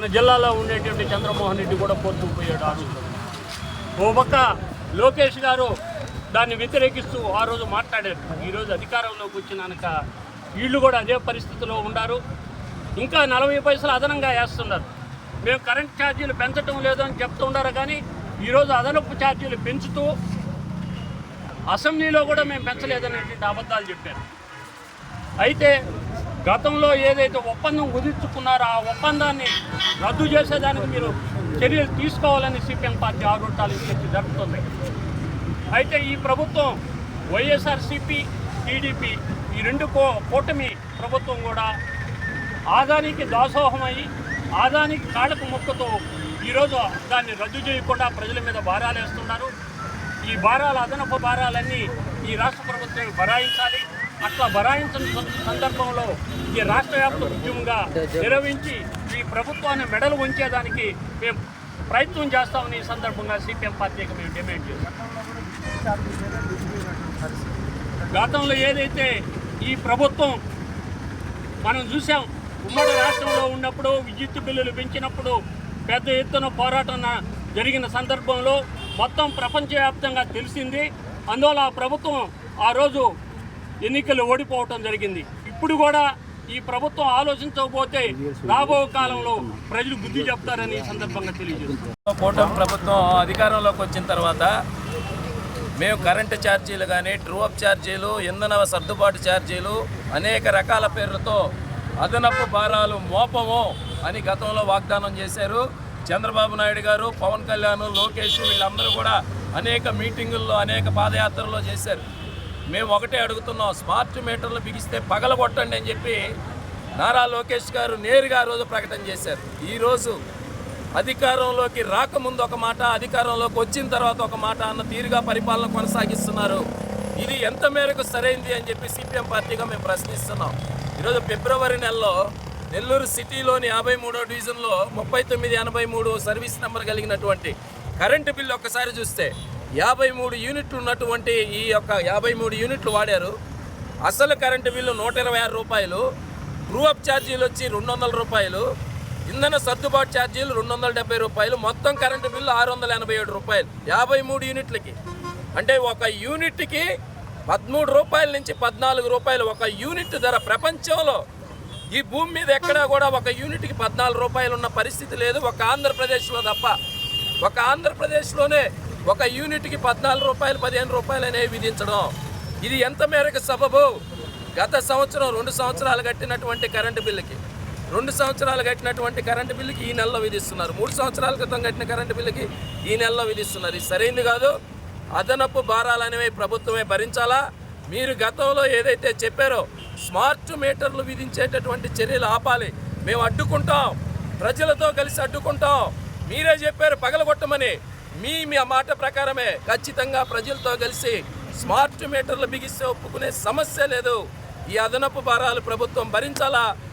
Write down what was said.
మన జిల్లాలో ఉండేటువంటి చంద్రమోహన్ రెడ్డి కూడా పోయాడు ఆ రోజు. ఓ పక్క లోకేష్ గారు దాన్ని వ్యతిరేకిస్తూ ఆ రోజు మాట్లాడారు. ఈరోజు అధికారంలోకి వచ్చినాక వీళ్ళు కూడా అదే పరిస్థితిలో ఉన్నారు ఇంకా నలభై పైసలు అదనంగా వేస్తున్నారు. మేము కరెంట్ ఛార్జీలు పెంచడం లేదు అని చెప్తున్నారు కానీ ఈరోజు అదనపు ఛార్జీలు పెంచుతూ అసెంబ్లీలో కూడా మేము పెంచలేదనేటువంటి అబద్ధాలు చెప్పారు. అయితే గతంలో ఏదైతే ఒప్పందం కుదుర్చుకున్నారో ఆ ఒప్పందాన్ని రద్దు చేసేదానికి మీరు చర్యలు తీసుకోవాలని సిపిఎం పార్టీ ఆరోటాలు ఇచ్చి జరుగుతుంది అయితే ఈ ప్రభుత్వం వైఎస్ఆర్సిపి టీడీపీ ఈ రెండు కో కూటమి ప్రభుత్వం కూడా ఆదానికి దాసోహమై ఆదానికి కాళ్ళకు మొక్కతో ఈరోజు దాన్ని రద్దు చేయకుండా ప్రజల మీద భారాలు వేస్తున్నారు ఈ భారాలు అదనపు భారాలన్నీ ఈ రాష్ట్ర ప్రభుత్వం భరాయించాలి. అట్లా బరాయించిన సందర్భంలో ఈ రాష్ట్ర వ్యాప్త ఉద్యమంగా నిర్వహించి ఈ ప్రభుత్వాన్ని మెడలు ఉంచేదానికి మేము ప్రయత్నం చేస్తామని ఈ సందర్భంగా సిపిఎం పార్టీకి మేము డిమాండ్ చేస్తాం. గతంలో ఏదైతే ఈ ప్రభుత్వం మనం చూసాం ఉమ్మడి రాష్ట్రంలో ఉన్నప్పుడు విద్యుత్ బిల్లులు పెంచినప్పుడు పెద్ద ఎత్తున పోరాటం జరిగిన సందర్భంలో మొత్తం ప్రపంచవ్యాప్తంగా తెలిసింది. అందువల్ల ఆ ప్రభుత్వం ఆ రోజు ఎన్నికలు ఓడిపోవటం జరిగింది. ఇప్పుడు కూడా ఈ ప్రభుత్వం ఆలోచించకపోతే రాబో కాలంలో ప్రజలు బుద్ధి చెప్తారని సందర్భంగా తెలియజేస్తున్నారు కూటమి ప్రభుత్వం అధికారంలోకి వచ్చిన తర్వాత మేము కరెంటు ఛార్జీలు కానీ ట్రూఅప్ ఛార్జీలు ఇంధన సర్దుబాటు ఛార్జీలు అనేక రకాల పేర్లతో అదనపు భారాలు మోపము అని గతంలో వాగ్దానం చేశారు. చంద్రబాబు నాయుడు గారు పవన్ కళ్యాణ్ లోకేష్ వీళ్ళందరూ కూడా అనేక మీటింగుల్లో అనేక పాదయాత్రల్లో చేశారు. మేము ఒకటే అడుగుతున్నాం స్మార్ట్ మీటర్లు బిగిస్తే పగలగొట్టండి అని చెప్పి నారా లోకేష్ గారు నేరుగా ఆ రోజు ప్రకటన చేశారు. ఈరోజు అధికారంలోకి రాకముందు ఒక మాట అధికారంలోకి వచ్చిన తర్వాత ఒక మాట అన్న తీరుగా పరిపాలన కొనసాగిస్తున్నారు. ఇది ఎంత మేరకు సరైంది అని చెప్పి సిపిఎం పార్టీగా మేము ప్రశ్నిస్తున్నాం. ఈరోజు ఫిబ్రవరి నెలలో నెల్లూరు సిటీలోని యాభై మూడో డివిజన్లో ముప్పై తొమ్మిది ఎనభై మూడు సర్వీస్ నెంబర్ కలిగినటువంటి కరెంటు బిల్లు ఒక్కసారి చూస్తే యాభై మూడు యూనిట్లు ఉన్నటువంటి ఈ యొక్క యాభై మూడు యూనిట్లు వాడారు. అసలు కరెంటు బిల్లు నూట ఇరవై ఆరు రూపాయలు ట్రూఅప్ ఛార్జీలు వచ్చి రెండు వందల రూపాయలు ఇంధన సర్దుబాటు ఛార్జీలు రెండు వందల డెబ్బై రూపాయలు మొత్తం కరెంటు బిల్లు ఆరు వందల ఎనభై ఏడు రూపాయలు యాభై మూడు యూనిట్లకి. అంటే ఒక యూనిట్కి పదమూడు రూపాయల నుంచి పద్నాలుగు రూపాయలు ఒక యూనిట్ ధర. ప్రపంచంలో ఈ భూమి మీద ఎక్కడా కూడా ఒక యూనిట్కి పద్నాలుగు రూపాయలు ఉన్న పరిస్థితి లేదు. ఒక ఆంధ్రప్రదేశ్లో తప్ప. ఒక ఆంధ్రప్రదేశ్లోనే ఒక యూనిట్కి పద్నాలుగు రూపాయలు పదిహేను రూపాయలు అనేవి విధించడం. ఇది ఎంత మేరకు సబబు? గత సంవత్సరం రెండు సంవత్సరాలు కట్టినటువంటి కరెంటు బిల్లుకి. రెండు సంవత్సరాలు కట్టినటువంటి కరెంటు బిల్లుకి ఈ నెలలో విధిస్తున్నారు. మూడు సంవత్సరాల క్రితం కట్టిన కరెంటు బిల్లుకి ఈ నెలలో విధిస్తున్నారు. ఇది సరైంది కాదు. అదనపు భారాలు అనేవి ప్రభుత్వమే భరించాలా? మీరు గతంలో ఏదైతే చెప్పారో స్మార్ట్ మీటర్లు విధించేటటువంటి చర్యలు ఆపాలి. మేము అడ్డుకుంటాం. ప్రజలతో కలిసి అడ్డుకుంటాం. మీరే చెప్పారు పగలగొట్టమని. మీ మీ మాట ప్రకారమే ఖచ్చితంగా ప్రజలతో కలిసి స్మార్ట్ మీటర్లు బిగిస్తే ఒప్పుకునే సమస్య లేదు. ఈ అదనపు భారాలు ప్రభుత్వం భరించాలా?